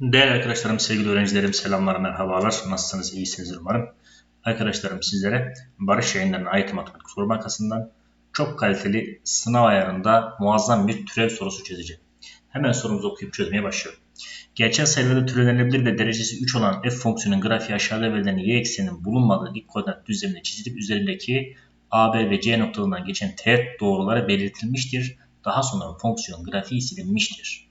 Değerli arkadaşlarım, sevgili öğrencilerim, selamlar, merhabalar. Nasılsınız, iyisiniz umarım. Arkadaşlarım sizlere Barış Yayınları'nın ait matematik soru bankasından çok kaliteli sınav ayarında muazzam bir türev sorusu çözeceğim. Hemen sorumuzu okuyup çözmeye başlıyorum. Gerçel sayılarda türevlenebilir ve derecesi 3 olan f fonksiyonunun grafiği aşağıda verilen y ekseninin bulunmadığı dik koordinat düzlemine çizilip üzerindeki a, b ve c noktalarından geçen teğet doğrulara belirtilmiştir. Daha sonra fonksiyon grafiği silinmiştir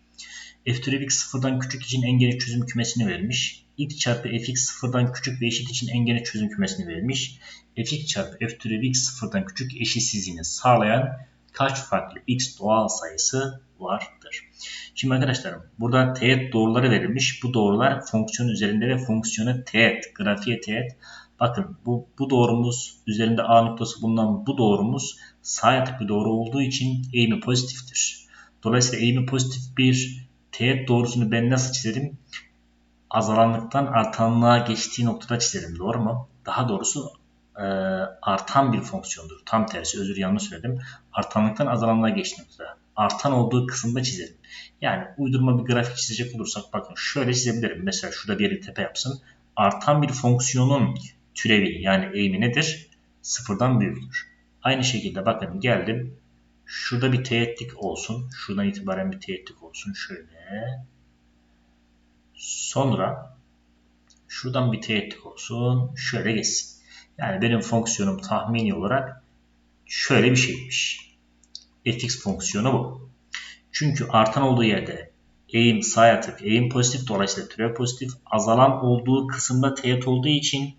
f türev sıfırdan küçük için en geniş çözüm kümesini vermiş. x çarpı fx sıfırdan küçük ve eşit için en geniş çözüm kümesini vermiş. fx çarpı f türev sıfırdan küçük eşitsizliğini sağlayan kaç farklı x doğal sayısı vardır? Şimdi arkadaşlarım burada teğet doğruları verilmiş. Bu doğrular fonksiyon üzerinde ve fonksiyonu teğet, grafiğe teğet. Bakın bu, bu doğrumuz üzerinde A noktası bulunan bu doğrumuz sağ bir doğru olduğu için eğimi pozitiftir. Dolayısıyla eğimi pozitif bir teğet doğrusunu ben nasıl çizerim? Azalanlıktan artanlığa geçtiği noktada çizerim. Doğru mu? Daha doğrusu e, artan bir fonksiyondur. Tam tersi özür yanlış söyledim. Artanlıktan azalanlığa geçtiği noktada. Artan olduğu kısımda çizerim. Yani uydurma bir grafik çizecek olursak bakın şöyle çizebilirim. Mesela şurada bir tepe yapsın. Artan bir fonksiyonun türevi yani eğimi nedir? Sıfırdan büyüktür. Aynı şekilde bakın geldim Şurada bir teğetlik olsun. Şuradan itibaren bir teğetlik olsun. Şöyle. Sonra şuradan bir teğetlik olsun. Şöyle geçsin. Yani benim fonksiyonum tahmini olarak şöyle bir şeymiş. fx fonksiyonu bu. Çünkü artan olduğu yerde eğim sağ yatık, eğim pozitif dolayısıyla türev pozitif. Azalan olduğu kısımda teğet olduğu için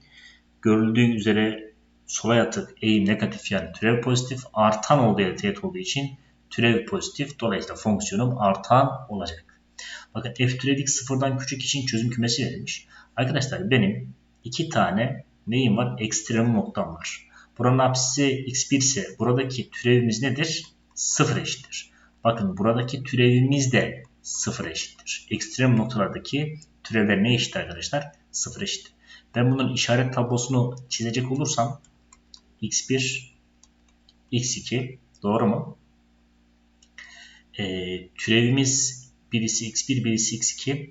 görüldüğü üzere sola yatık eğim negatif yani türev pozitif artan olduğu yerde teğet olduğu için türev pozitif dolayısıyla fonksiyonum artan olacak. Bakın f türev x sıfırdan küçük için çözüm kümesi verilmiş. Arkadaşlar benim iki tane neyim var? Ekstremum noktam var. Buranın apsisi x1 ise buradaki türevimiz nedir? Sıfır eşittir. Bakın buradaki türevimiz de sıfır eşittir. Ekstrem noktalardaki türevler ne eşit arkadaşlar? Sıfır eşit. Ben bunun işaret tablosunu çizecek olursam x1, x2 doğru mu? Ee, türevimiz birisi x1 birisi x2.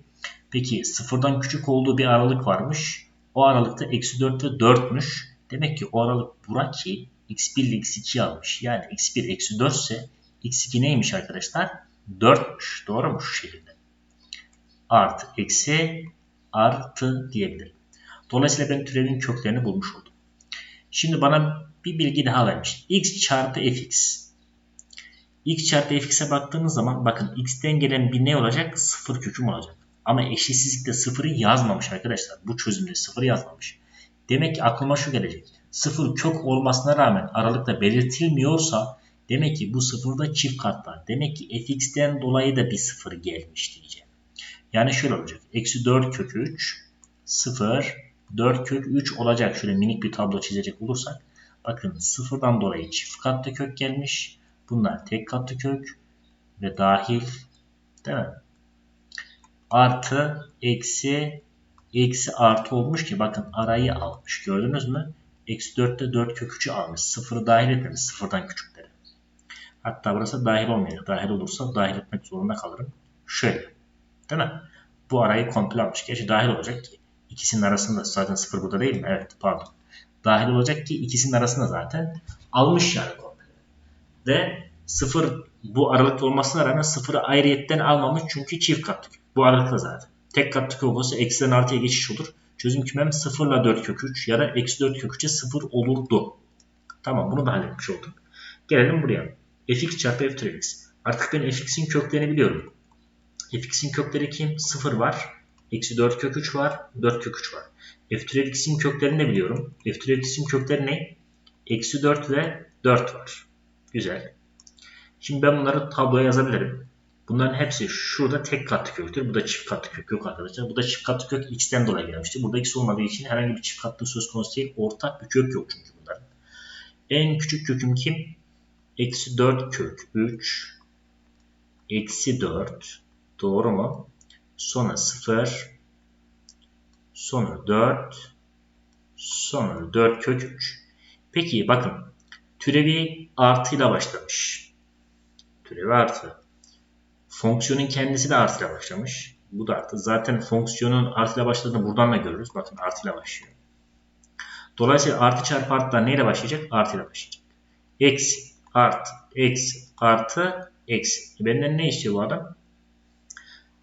Peki sıfırdan küçük olduğu bir aralık varmış. O aralıkta eksi 4 ve 4'müş. Demek ki o aralık buraki x1 ile x2 almış. Yani x1 eksi 4 ise x2 neymiş arkadaşlar? 4'müş. Doğru mu şu şekilde? Artı eksi artı diyebilirim. Dolayısıyla ben türevin köklerini bulmuş oldum. Şimdi bana bir bilgi daha vermiş. x çarpı fx. x çarpı fx'e baktığınız zaman bakın x'ten gelen bir ne olacak? Sıfır köküm olacak. Ama eşitsizlikte sıfırı yazmamış arkadaşlar. Bu çözümde sıfır yazmamış. Demek ki aklıma şu gelecek. Sıfır kök olmasına rağmen aralıkta belirtilmiyorsa demek ki bu sıfırda çift kat var. Demek ki fx'ten dolayı da bir sıfır gelmiş diyeceğim. Yani şöyle olacak. Eksi 4 kök 3 0 4 kök 3 olacak. Şöyle minik bir tablo çizecek olursak. Bakın sıfırdan dolayı çift katlı kök gelmiş. Bunlar tek katlı kök ve dahil değil mi? Artı eksi eksi artı olmuş ki bakın arayı almış. Gördünüz mü? Eksi 4'te 4 kök 3'ü almış. Sıfırı dahil etmemiş. Sıfırdan küçükleri. Hatta burası dahil olmayacak. Dahil olursa dahil etmek zorunda kalırım. Şöyle. Değil mi? Bu arayı komple almış. Gerçi dahil olacak ki. İkisinin arasında zaten sıfır burada değil mi? Evet pardon. Dahil olacak ki ikisinin arasında zaten almış yani komple. Ve sıfır bu aralıkta olmasına rağmen sıfırı ayrıyetten almamış çünkü çift katlı Bu aralıkta zaten. Tek katlı kök olsa eksiden artıya geçiş olur. Çözüm kümem 0 ile 4 kök 3 ya da eksi 4 kök 3'e 0 olurdu. Tamam bunu da halletmiş olduk. Gelelim buraya. fx çarpı f türev x. Artık ben fx'in köklerini biliyorum. fx'in kökleri kim? 0 var. Eksi 4 kök 3 var. 4 kök 3 var. F türev x'in köklerini de biliyorum. F türev x'in kökleri ne? Eksi 4 ve 4 var. Güzel. Şimdi ben bunları tabloya yazabilirim. Bunların hepsi şurada tek katlı köktür. Bu da çift katlı kök yok arkadaşlar. Bu da çift katlı kök x'ten dolayı gelmiştir. Burada x olmadığı için herhangi bir çift katlı söz konusu değil. Ortak bir kök yok çünkü bunların. En küçük köküm kim? Eksi 4 kök 3. Eksi 4. Doğru mu? Sonra 0 sonra 4 sonra 4 kök 3. Peki bakın türevi artıyla başlamış. Türevi artı. Fonksiyonun kendisi de artıyla başlamış. Bu da artı. Zaten fonksiyonun artıyla başladığını buradan da görürüz. Bakın artıyla başlıyor. Dolayısıyla artı çarpı arttılar neyle başlayacak? Artıyla başlayacak. Eksi, artı, eksi, artı, eksi. E benden ne istiyor bu adam?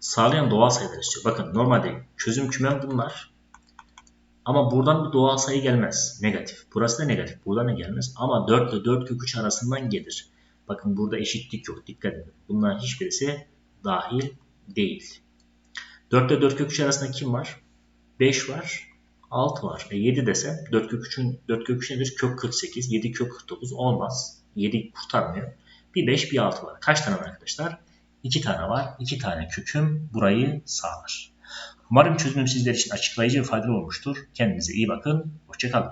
Sağlayan doğal sayılar istiyor. Bakın normalde çözüm kümem bunlar. Ama buradan bir doğal sayı gelmez. Negatif. Burası da negatif. Buradan da gelmez. Ama 4 ile 4 kök 3 arasından gelir. Bakın burada eşitlik yok. Dikkat edin. Bunların hiçbirisi dahil değil. 4 ile 4 kök 3 arasında kim var? 5 var. 6 var. E 7 desem 4 kök 3'ün 4 kök 3 nedir? Kök 48. 7 kök 49 olmaz. 7 kurtarmıyor. Bir 5 bir 6 var. Kaç tane var arkadaşlar? 2 tane var. 2 tane köküm burayı sağlar. Umarım çözümüm sizler için açıklayıcı ve faydalı olmuştur. Kendinize iyi bakın. Hoşçakalın.